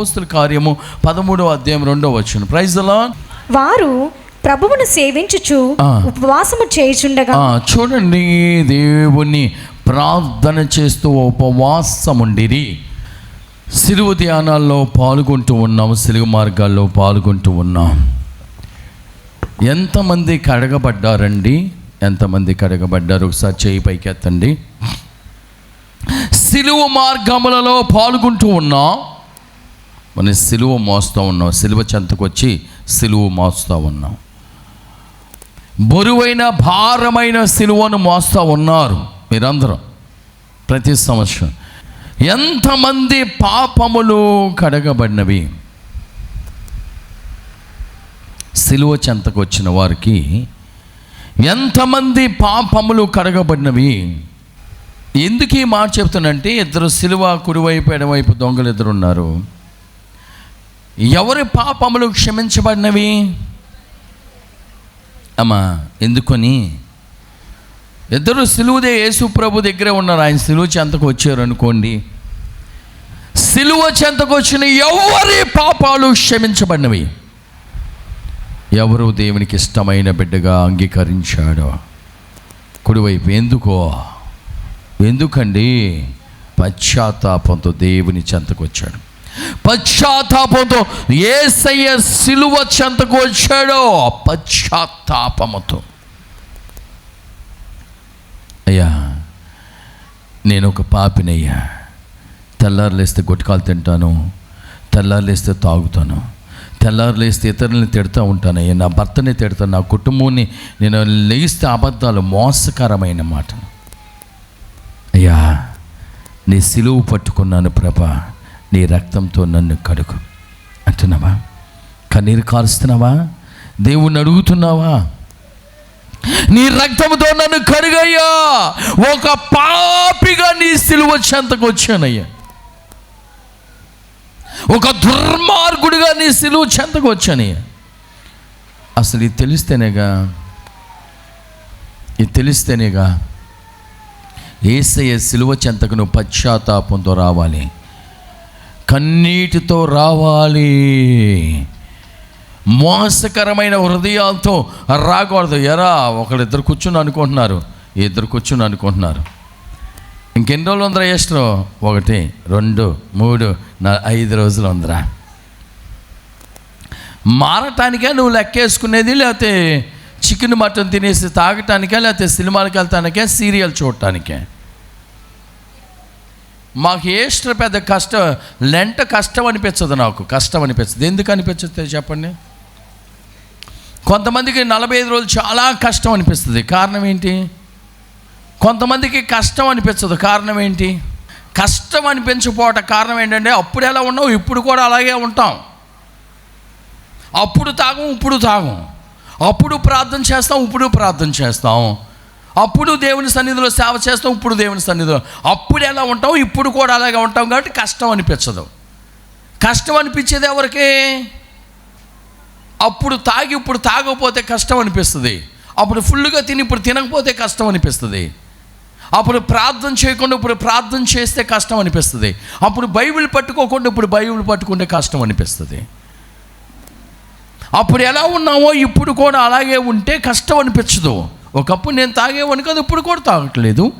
అపోస్తుల కార్యము పదమూడవ అధ్యాయం రెండవ వచ్చిన ప్రైజ్ అలా వారు ప్రభువును సేవించుచు. ఉపవాసము చేయుచుండగా చూడండి దేవుని ప్రార్థన చేస్తూ ఉపవాసముండిరి. సిలువ ధ్యానాల్లో పాల్గొంటూ ఉన్నాం సిలువ మార్గాల్లో పాల్గొంటూ ఉన్నాం. ఎంతమంది కడగబడ్డారండి? ఎంతమంది కడగబడ్డారు? ఒకసారి చేయి పైకి ఎత్తండి సిలువ మార్గములలో పాల్గొంటూ ఉన్నాం. మన సిలువ మోస్తూ ఉన్నాం సిలువ చెంతకు వచ్చి సిలువ మోస్తూ ఉన్నాం బరువైన భారమైన సిలువను మోస్తూ ఉన్నారు మీరందరూ ప్రతి సంవత్సరం. ఎంతమంది పాపములు కడగబడినవి. సిలువ చెంతకు వచ్చిన వారికి ఎంతమంది పాపములు కడగబడినవి. ఎందుకు ఈ మాట చెప్తానంటే ఇద్దరు సిలువ కుడివైపు ఎడవైపు దొంగలు ఇద్దరు ఉన్నారు ఎవరి పాపములు క్షమించబడినవి? అమ్మా ఎందుకని? ఇద్దరు సిలువుదే యేసు ప్రభు దగ్గరే ఉన్నారు. ఆయన సిలువ చెంతకు వచ్చారు అనుకోండి. సిలువ చెంతకు వచ్చిన ఎవరి పాపాలు క్షమించబడినవి? ఎవరు దేవునికి ఇష్టమైన బిడ్డగా అంగీకరించాడో? కుడివైపు ఎందుకో? ఎందుకండి? పశ్చాత్తాపంతో దేవుని చెంతకు వచ్చాడు. పశ్చాత్తాపంతో ఏసయ్య సిలువ చెంతకు వచ్చాడో పశ్చాత్తాపముతో. అయ్యా నేను ఒక పాపినయ్యా. తెల్లారులేస్తే గుట్కాలు తింటాను తెల్లారులేస్తే తాగుతాను తెల్లారులేస్తే ఇతరులని తిడతా ఉంటానయ్యా. నా భర్తని తిడతాను నా కుటుంబాన్ని నేను లేస్తే అబద్ధాలు మోసకరమైన మాట అయ్యా నీ సిలువు పట్టుకున్నాను ప్రభా. నీ రక్తంతో నన్ను కడుగు. అంటున్నావా? కన్నీరు కారుస్తున్నావా? దేవుణ్ణి అడుగుతున్నావా? నీ రక్తంతో నన్ను కరుగయ్యా. ఒక పాపిగా నీ సిలువ చెంతకు వచ్చానయ్యా. ఒక దుర్మార్గుడిగా నీ సిలువ చెంతకు వచ్చానయ్యా. అసలు ఇది తెలిస్తేనేగా ఇది తెలిస్తేనేగా ఏసయ్య సిలువ చెంతకు నువ్వు పశ్చాత్తాపంతో రావాలి. కన్నీటితో రావాలి. మోసకరమైన హృదయాలతో రాకూడదు. ఎరా ఒకళ్ళిద్దరు కూర్చుని అనుకుంటున్నారు. ఇద్దరు కూర్చుని అనుకుంటున్నారు. ఇంకెన్ని రోజులు ఉందిరా ఎస్ట్రో ఒకటి రెండు మూడు నా ఐదు రోజులు ఉందిరా. మారటానికే నువ్వు లెక్కేసుకునేది? లేకపోతే చికెన్ మటన్ తినేసి తాగటానికే? లేకపోతే సినిమాలకు వెళ్తానికే? సీరియల్ చూడటానికే? మాకు ఏస్టర్ పెద్ద కష్టం లెంట కష్టం అనిపించదు నాకు. కష్టం అనిపించదు. ఎందుకు అనిపించదు చెప్పండి? కొంతమందికి నలభై ఐదు రోజులు చాలా కష్టం అనిపిస్తుంది. కారణం ఏంటి? కొంతమందికి కష్టం అనిపించదు. కారణం ఏంటి? కష్టం అనిపించకపోవట కారణం ఏంటంటే అప్పుడు ఎలా ఉన్నావు? ఇప్పుడు కూడా అలాగే ఉంటాం. అప్పుడు తాగం ఇప్పుడు తాగం. అప్పుడు ప్రార్థన చేస్తాం ఇప్పుడు ప్రార్థన చేస్తాం. అప్పుడు దేవుని సన్నిధిలో సేవ చేస్తాం ఇప్పుడు దేవుని సన్నిధిలో. అప్పుడు ఎలా ఉంటాం ఇప్పుడు కూడా అలాగే ఉంటాం కాబట్టి కష్టం అనిపించదు. కష్టం అనిపించేది ఎవరికి? అప్పుడు తాగి ఇప్పుడు తాగకపోతే కష్టం అనిపిస్తుంది. అప్పుడు ఫుల్గా తిని ఇప్పుడు తినకపోతే కష్టం అనిపిస్తుంది. అప్పుడు ప్రార్థన చేయకుండా ఇప్పుడు ప్రార్థన చేస్తే కష్టం అనిపిస్తుంది. అప్పుడు బైబిల్ పట్టుకోకుండా ఇప్పుడు బైబిల్ పట్టుకుంటే కష్టం అనిపిస్తుంది. అప్పుడు ఎలా ఉన్నామో ఇప్పుడు కూడా అలాగే ఉంటే కష్టం అనిపించదు. ఒకప్పుడు నేను తాగేవాడిని కాదు ఇప్పుడు కూడా తాగట్లేదు.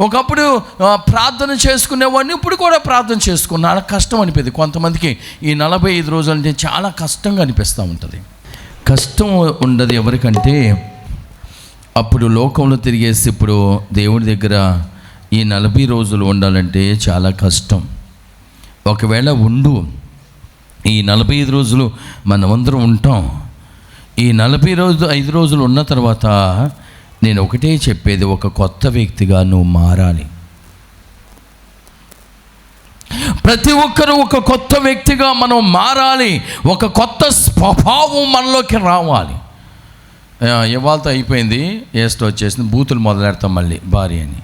ఒకప్పుడు ప్రార్థన చేసుకునేవాడిని ఇప్పుడు కూడా ప్రార్థన చేసుకున్నాను కష్టం అనిపింది. కొంతమందికి ఈ నలభై ఐదు రోజులు అంటే చాలా కష్టంగా అనిపిస్తూ ఉంటుంది. కష్టం ఉండదు ఎవరికంటే. అప్పుడు లోకంలో తిరిగేసి ఇప్పుడు దేవుడి దగ్గర ఈ నలభై రోజులు ఉండాలంటే చాలా కష్టం. ఒకవేళ ఉండు. ఈ నలభై ఐదు రోజులు మనమందరం ఉంటాం. ఈ నలభై రోజు ఐదు రోజులు ఉన్న తర్వాత నేను ఒకటే చెప్పేది ఒక కొత్త వ్యక్తిగా నువ్వు మారాలి. ప్రతి ఒక్కరూ ఒక కొత్త వ్యక్తిగా మనం మారాలి. ఒక కొత్త స్వభావం మనలోకి రావాలి. ఇవాళతో అయిపోయింది. ఏస్ట్ వచ్చేసింది. బూతులు మొదలెడతాం మళ్ళీ భార్య అని.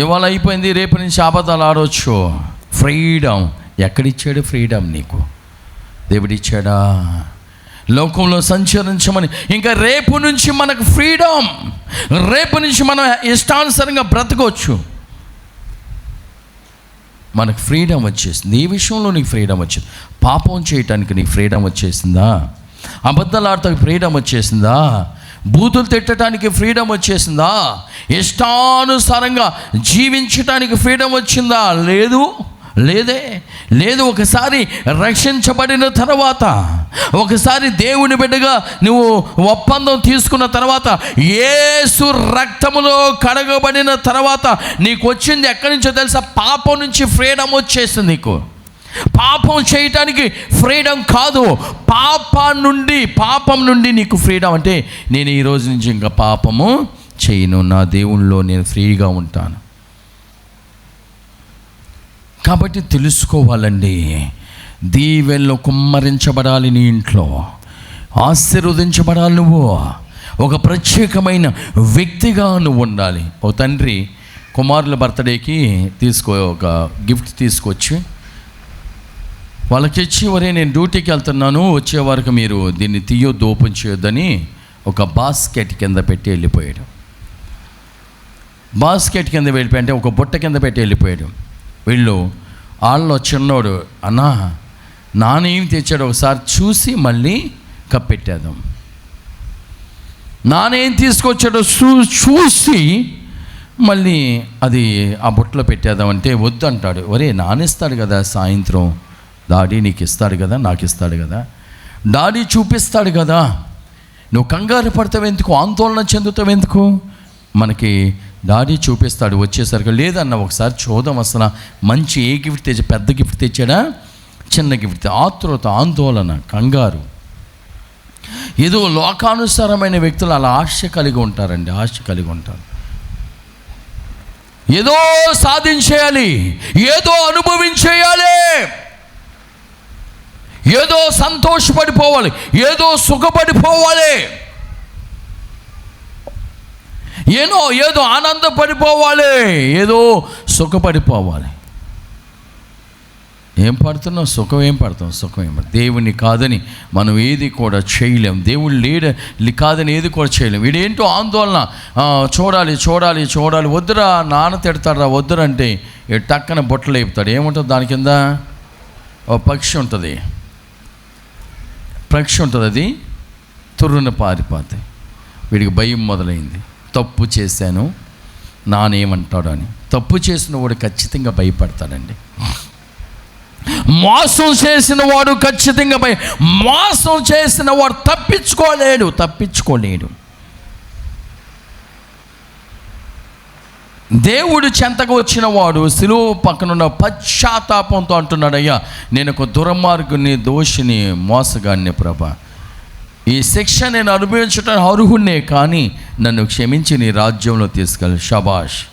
ఇవాళ అయిపోయింది. రేపు నుంచి అబద్ధాలు ఆడవచ్చు ఫ్రీడమ్ ఎక్కడిచ్చాడు? ఫ్రీడమ్ నీకు. దేవుడిచ్చాడా? లోకంలో సంచరించమని. ఇంకా రేపు నుంచి మనకు ఫ్రీడమ్ రేపు నుంచి మనం ఇష్టానుసారంగా బ్రతకవచ్చు మనకు ఫ్రీడమ్ వచ్చేసింది. ఈ విషయంలో నీకు ఫ్రీడమ్ వచ్చింది. పాపం చేయటానికి నీకు ఫ్రీడమ్ వచ్చేసిందా? అబద్ధాలు ఫ్రీడమ్ వచ్చేసిందా? బూతులు తిట్టడానికి ఫ్రీడమ్ వచ్చేసిందా? ఇష్టానుసారంగా జీవించటానికి ఫ్రీడమ్ వచ్చిందా? లేదు. లేదే? లేదు ఒకసారి రక్షించబడిన తర్వాత ఒకసారి దేవుని బిడ్డగా నువ్వు ఒప్పందం తీసుకున్న తర్వాత ఏసు రక్తములో కడగబడిన తర్వాత నీకు వచ్చింది ఎక్కడి నుంచో తెలుసా? పాపం నుంచి ఫ్రీడమ్ వచ్చేసింది నీకు. పాపం చేయటానికి ఫ్రీడమ్ కాదు. పాపం నుండి పాపం నుండి నీకు ఫ్రీడమ్ అంటే నేను ఈ రోజు నుంచి ఇంకా పాపము చేయను. నా దేవునిలో నేను ఫ్రీగా ఉంటాను. కాబట్టి తెలుసుకోవాలండి. దీవెల్లో కుమ్మరించబడాలి నీ ఇంట్లో. ఆశీర్వదించబడాలి నువ్వు. ఒక ప్రత్యేకమైన వ్యక్తిగా నువ్వు ఉండాలి. ఓ తండ్రి కుమారుల బర్త్డేకి తీసుకో ఒక గిఫ్ట్ తీసుకొచ్చి వాళ్ళకి ఇచ్చి వరే నేను డ్యూటీకి వెళ్తున్నాను వచ్చే వరకు మీరు దీన్ని తీయొద్దు ఓపెన్ చేయొద్దని ఒక బాస్కెట్ కింద పెట్టి వెళ్ళిపోయాడు. బాస్కెట్ కింద వెళ్ళిపోయి అంటే ఒక బుట్ట కింద పెట్టి వెళ్ళిపోయాడు. వీళ్ళు. వాళ్ళలో చిన్నోడు అన్నా నానేం తెచ్చాడు ఒకసారి చూసి మళ్ళీ కప్పెట్టేద్దాం నానేం తీసుకొచ్చాడో చూ చూసి మళ్ళీ అది ఆ బుట్టలో పెట్టేద్దామంటే వద్దు అంటాడు ఒరే నానిస్తాడు కదా సాయంత్రం. డాడీ నీకు ఇస్తాడు కదా నాకు ఇస్తాడు కదా. డాడీ చూపిస్తాడు కదా. నువ్వు కంగారు పడతావు ఎందుకు? ఆందోళన చెందుతావు ఎందుకు? మనకి డాడీ చూపిస్తాడు వచ్చేసరికి లేదన్న ఒకసారి చూద్దాం అసలు. మంచి ఏ గిఫ్ట్ తెచ్చి పెద్ద గిఫ్ట్ తెచ్చాడా? చిన్న గిఫ్ట్. ఆతృత ఆందోళన కంగారు. ఏదో లోకానుసారమైన వ్యక్తులు అలా ఆశ కలిగి ఉంటారండి ఆశ కలిగి ఉంటారు. ఏదో సాధించేయాలి ఏదో అనుభవించేయాలి. ఏదో సంతోషపడిపోవాలి ఏదో సుఖపడిపోవాలి. ఏదో ఏదో ఆనందపడిపోవాలి ఏదో సుఖపడిపోవాలి. ఏం పడుతున్నావు సుఖం ఏం పడతాం? సుఖం ఏం పడతాం? దేవుని కాదని మనం ఏది కూడా చేయలేం. దేవుడు లేడ కాదని ఏది కూడా చేయలేం. వీడేంటో ఆందోళన. చూడాలి చూడాలి చూడాలి. వద్దురా నాన్న తిడతాడా వద్దురంటే టక్కన బొట్టలు వేపుతాడు ఏముంటుంది దాని కింద? ఓ పక్షి ఉంటుంది. పక్షి ఉంటుంది అది. తుర్రున పారిపోతాయి. వీడికి భయం మొదలైంది. తప్పు చేశాను నానేమంటాడు అని తప్పు చేసిన వాడు ఖచ్చితంగా భయపడతాడండి. మోసం చేసిన వాడు ఖచ్చితంగా భయ మోసం చేసిన వాడు తప్పించుకోలేడు తప్పించుకోలేడు. దేవుడు చెంతకు వచ్చిన వాడు సిలువ పక్కనున్న పశ్చాత్తాపంతో అంటున్నాడయ్యా నేను ఒక దుర్మార్గుని దోషిని మోసగాన్ని ప్రభా ఈ శిక్ష నేను అనుభవించడానికి అర్హున్నే కానీ నన్ను క్షమించి నీ రాజ్యంలో తీసుకెళ్ళి షబాష్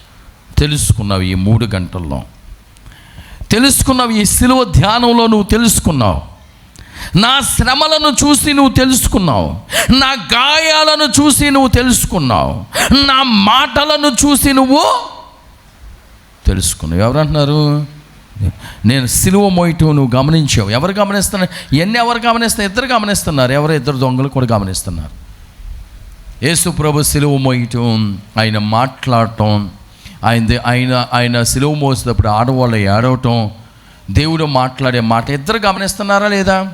తెలుసుకున్నావు ఈ మూడు గంటల్లో. తెలుసుకున్నావు ఈ సిలువ ధ్యానంలో నువ్వు తెలుసుకున్నావు. నా శ్రమలను చూసి నువ్వు తెలుసుకున్నావు. నా గాయాలను చూసి నువ్వు తెలుసుకున్నావు. నా మాటలను చూసి నువ్వు తెలుసుకున్నావు. ఎవరంటున్నారు? నేను సిలువ మోయటం నువ్వు గమనించావు. ఎవరు గమనిస్తున్నారు ఎన్ని ఎవరు గమనిస్తున్నారు ఇద్దరు గమనిస్తున్నారు. ఎవరు ఇద్దరు దొంగలు కూడా గమనిస్తున్నారు. యేసు ప్రభు సిలువ మోయటం ఆయన మాట్లాడటం ఆయన ఆయన ఆయన సిలువ మోసేటప్పుడు ఆడవాళ్ళు ఏడవటం దేవుడు మాట్లాడే మాట ఇద్దరు గమనిస్తున్నారా లేదా?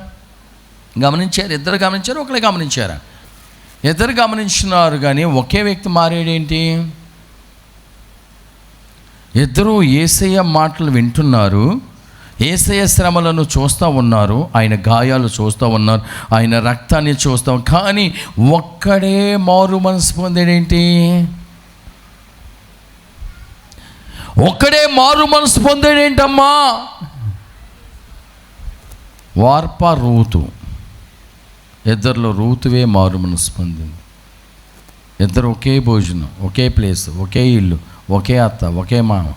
గమనించారు. ఇద్దరు గమనించారు ఒకరే గమనించారా? ఇద్దరు గమనించినారు కానీ ఒకే వ్యక్తి మారేడేంటి? ఇద్దరు ఏసయ్య మాటలు వింటున్నారు ఏసయ్య శ్రమలను చూస్తూ ఉన్నారు ఆయన గాయాలు చూస్తూ ఉన్నారు ఆయన రక్తాన్ని చూస్తాం కానీ ఒక్కడే మారు మనసు పొందేడేంటి? ఒక్కడే మారు మనసు పొందేడేంటమ్మా? వార్ప రూతు. ఇద్దరిలో రూతువే మారు మనసు పొందింది. ఇద్దరు ఒకే భోజనం ఒకే ప్లేస్ ఒకే ఇల్లు ఒకే అత్త ఒకే మామ.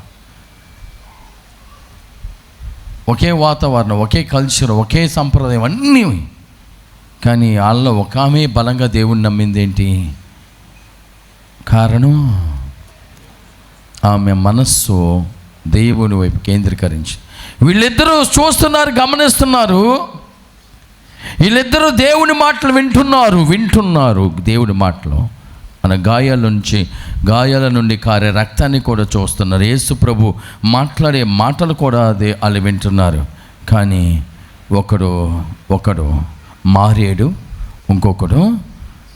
ఒకే వాతావరణం ఒకే కల్చర్ ఒకే సంప్రదాయం అన్నీ. కానీ వాళ్ళలో ఒక ఆమె బలంగా దేవుణ్ణి నమ్మింది ఏంటి? కారణం? ఆమె మనస్సు దేవుని వైపు కేంద్రీకరించి. వీళ్ళిద్దరూ చూస్తున్నారు గమనిస్తున్నారు. వీళ్ళిద్దరూ దేవుని మాటలు వింటున్నారు వింటున్నారు దేవుడి మాటలు. మన గాయాల నుంచి గాయాల నుండి కారే రక్తాన్ని కూడా చూస్తున్నారు. యేసు ప్రభు మాట్లాడే మాటలు కూడా అదే వాళ్ళు వింటున్నారు. కానీ ఒకడు ఒకడు మారేడు ఇంకొకడు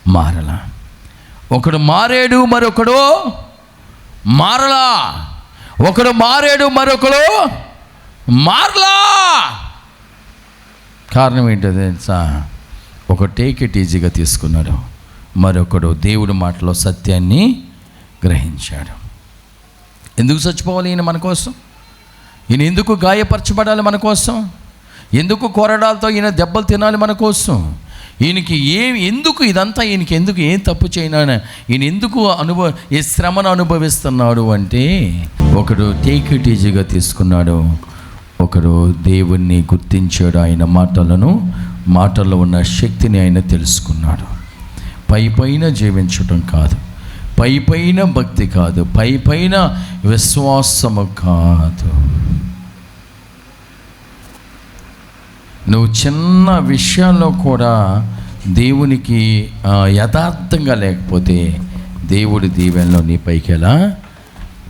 మారలా. ఒకడు మారేడు మరొకడు మారలా. ఒకడు మారేడు మరొకడు మారలా. కారణం ఏంటో తెలుసా? ఒక టేక్ ఇట్ ఈజీగా తీసుకున్నాడు. మరొకడు దేవుడి మాటలో సత్యాన్ని గ్రహించాడు. ఎందుకు చచ్చిపోవాలి ఈయన మన కోసం? ఈయన ఎందుకు గాయపరచబడాలి మన కోసం? ఎందుకు కొరడాలతో ఈయన దెబ్బలు తినాలి మన కోసం? ఈయనకి ఏ ఎందుకు ఇదంతా ఈయనకి ఎందుకు ఏం తప్పు చేయనా ఈయన ఎందుకు అనుభవ ఈ శ్రమను అనుభవిస్తున్నాడు అంటే ఒకడు టేక్ ఇట్ ఈజీగా తీసుకున్నాడు. ఒకడు దేవుణ్ణి గుర్తించాడు ఆయన మాటలను మాటల్లో ఉన్న శక్తిని ఆయన తెలుసుకున్నాడు. పై పైన జీవించటం కాదు. పై పైన భక్తి కాదు. పై పైన విశ్వాసము కాదు. నువ్వు చిన్న విషయాల్లో కూడా దేవునికి యథార్థంగా లేకపోతే దేవుడి దీవెనలో నీ పైకి ఎలా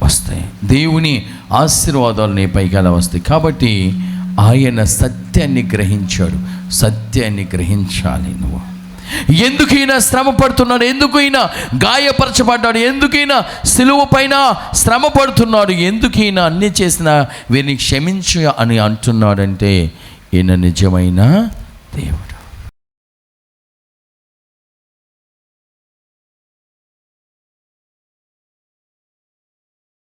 వస్తాయి. దేవుని ఆశీర్వాదాలు నీ పైకి ఎలా వస్తాయి. కాబట్టి ఆయన సత్యాన్ని గ్రహించాడు. సత్యాన్ని గ్రహించాలి నువ్వు. ఎందుకు ఈయన శ్రమ పడుతున్నాడు ఎందుకు ఈయన గాయపరచబడ్డాడు? ఎందుకు ఈయన సిలువ పైన శ్రమ పడుతున్నాడు ఎందుకు ఈయన అన్ని చేసిన వీరిని క్షమించు అని అంటున్నాడంటే ఈయన నిజమైన దేవుడు.